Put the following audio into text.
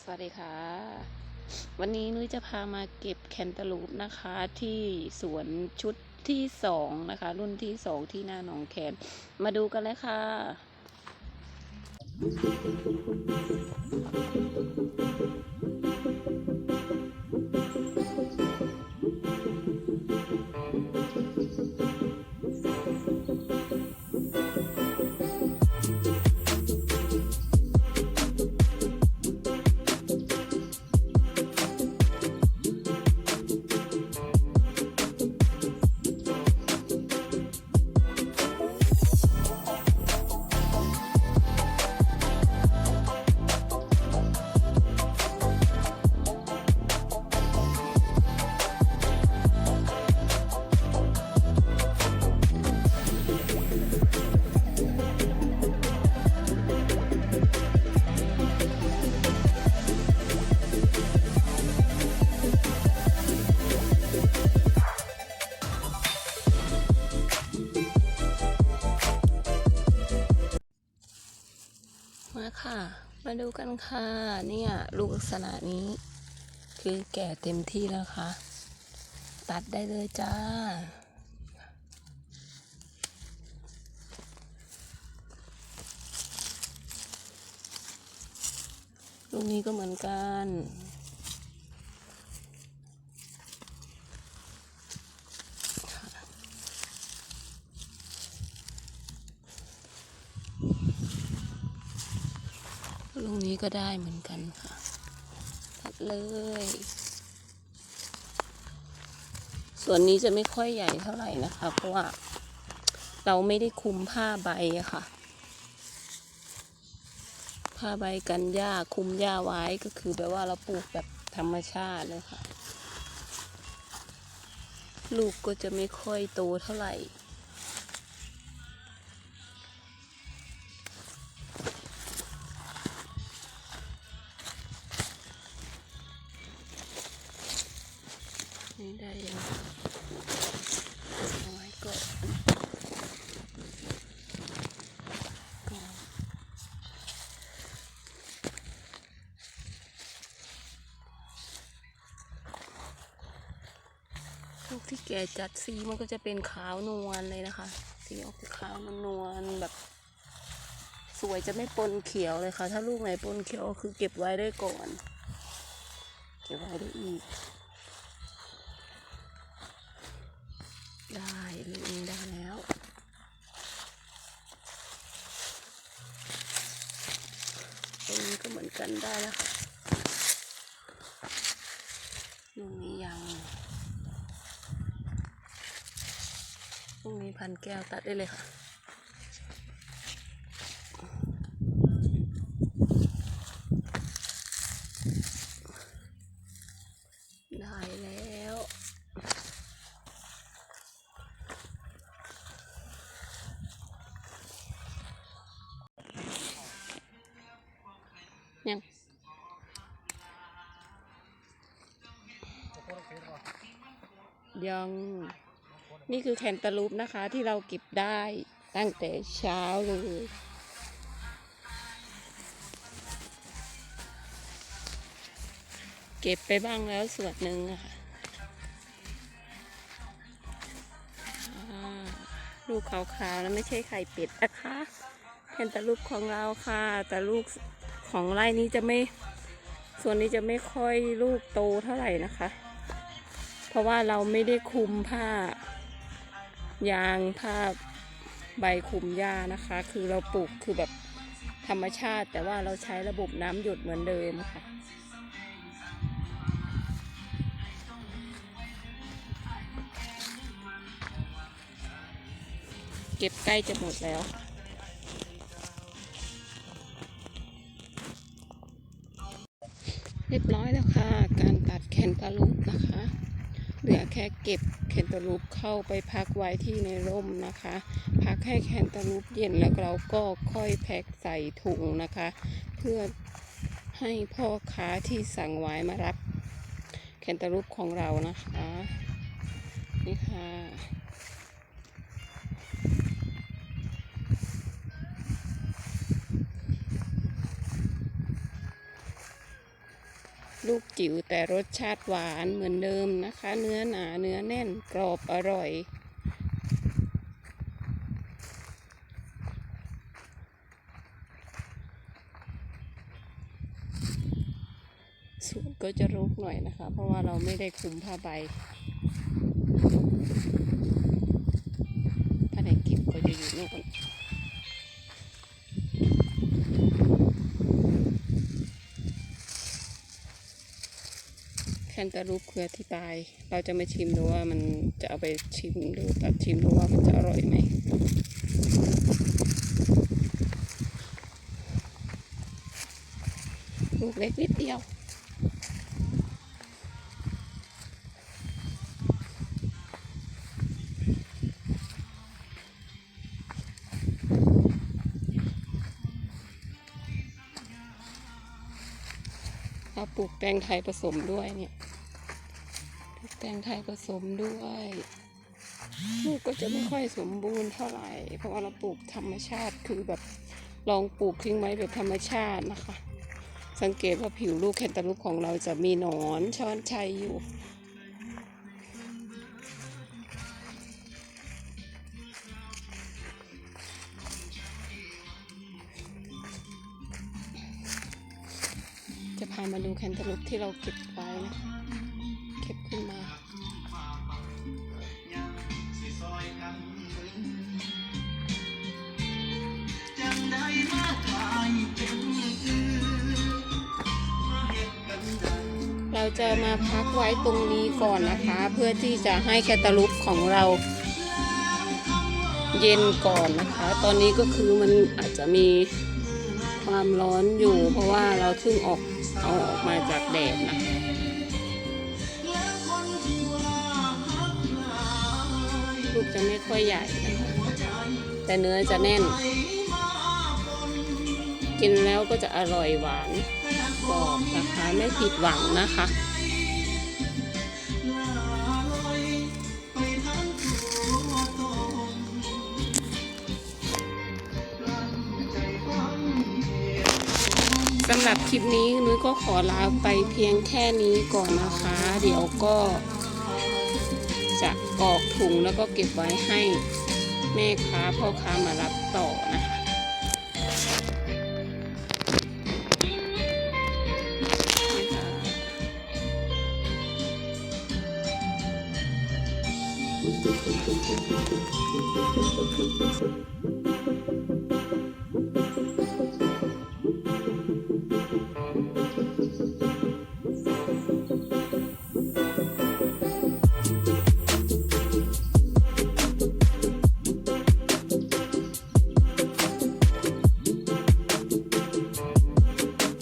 สวัสดีค่ะ วันนี้นุ้ยจะพามาเก็บแคนตาลูปนะคะ ที่สวนชุดที่สองนะคะ รุ่นที่สองที่หน้าหนองแคนมาดูกันเลยค่ะ ดูกันค่ะ เนี่ยลูกลักษณะนี้ คือแก่เต็มที่แล้วค่ะ ตัดได้เลยจ้า ลูกนี้ก็เหมือนกัน ลูกนี้ก็ได้เหมือนกันค่ะ ตัดเลย ส่วนนี้จะไม่ค่อยใหญ่เท่าไหร่นะคะ เพราะว่าเราไม่ได้คุมผ้าใบค่ะ ผ้าใบกันหญ้าคุมหญ้าไว้ก็คือแบบว่าเราปลูกแบบธรรมชาติเลยค่ะ ลูกก็จะไม่ค่อยโตเท่าไหร่ นี่ได้เอาไว้ก่อนลูกที่แก่จัดสีมันก็จะเป็นขาวนวลเลยนะคะ สีออกขาวนวลแบบ สวยจะไม่ปนเขียวเลยค่ะ ถ้าลูกไหนปนเขียวคือเก็บไว้ได้ก่อน เก็บไว้ได้อีก กันได้แล้วค่ะลูกนี้ยังลูกนี้พันแก้วตัดได้เลยค่ะ ยังนี่คือแคนตาลูปนะคะที่เราเก็บได้ตั้งแต่เช้าเลยเก็บไปบ้างแล้วส่วนหนึ่งค่ะลูกขาวๆแล้วไม่ใช่ไข่เป็ดนะคะแคนตาลูปของเราค่ะ แต่ลูกของไร่นี้จะไม่ ส่วนนี้จะไม่ค่อยลูกโตเท่าไหร่นะคะ ราะว่าเราไม่ได้คุมผ้า ยางผ้าใบคุมหญ้านะคะ คือเราปลูกคือแบบธรรมชาติ แต่ว่าเราใช้ระบบน้ำหยดเหมือนเดิมค่ะเก็บใกล้จะหมดแล้ว เรียบร้อยแล้วค่ะ การตัดแคนตาลูปนะคะ เหลือแค่เก็บแคนตาลูปเข้าไปพักไว้ที่ในร่มนะคะ พักให้แคนตาลูปเย็นแล้วเราก็ค่อยแพ็คใส่ถุงนะคะ เพื่อให้พ่อค้าที่สั่งไว้มารับแคนตาลูปของเรานะคะ นี่ค่ะ ลูกจิ๋วแต่รสชาติหวานเหมือนเดิมนะคะ เนื้อหนาเนื้อแน่นกรอบอร่อยสวนก็จะรกหน่อยนะคะ เพราะว่าเราไม่ได้คลุมผ้าใบผ้าไหนเก็บก็จะอยู่นู่น นตาลูปเครือที่ตาย เราจะมาชิมดูว่ามันจะเอาไปชิมดูตัดชิมดูว่ามันจะอร่อยไหมลูกเล็กนิดเดียวเราปลูกแตงไทยผสมด้วยเนี่ย แตงไทยผสมด้วยลูกก็จะไม่ค่อยสมบูรณ์เท่าไหร่ เพราะว่าเราปลูกธรรมชาติคือแบบลองปลูกทิ้งไว้แบบธรรมชาตินะคะ สังเกตว่าผิวลูกแคนตาลูปของเราจะมีหนอนช้อนชัยอยู่ จะพามาดูแคนตาลูปที่เราเก็บไว้นะคะ จะมาพักไว้ตรงนี้ก่อนนะคะ เพื่อที่จะให้แคตาลูปของเรา เย็นก่อนนะคะ ตอนนี้ก็คือมันอาจจะมีความร้อนอยู่ เพราะว่าเราเพิ่งออกเอาออกมาจากแดดนะคะลูกจะไม่ค่อยใหญ่นะคะแต่เนื้อจะแน่น กินแล้วก็จะอร่อยหวาน กอบนะคะไม่ผิดหวังนะคะสำหรับคลิปนี้นุ้ยก็ขอลาไปเพียงแค่นี้ก่อนนะคะ เดี๋ยวก็จะกอกถุงแล้วก็เก็บไว้ให้แม่ค้าพ่อค้ามารับต่อนะคะ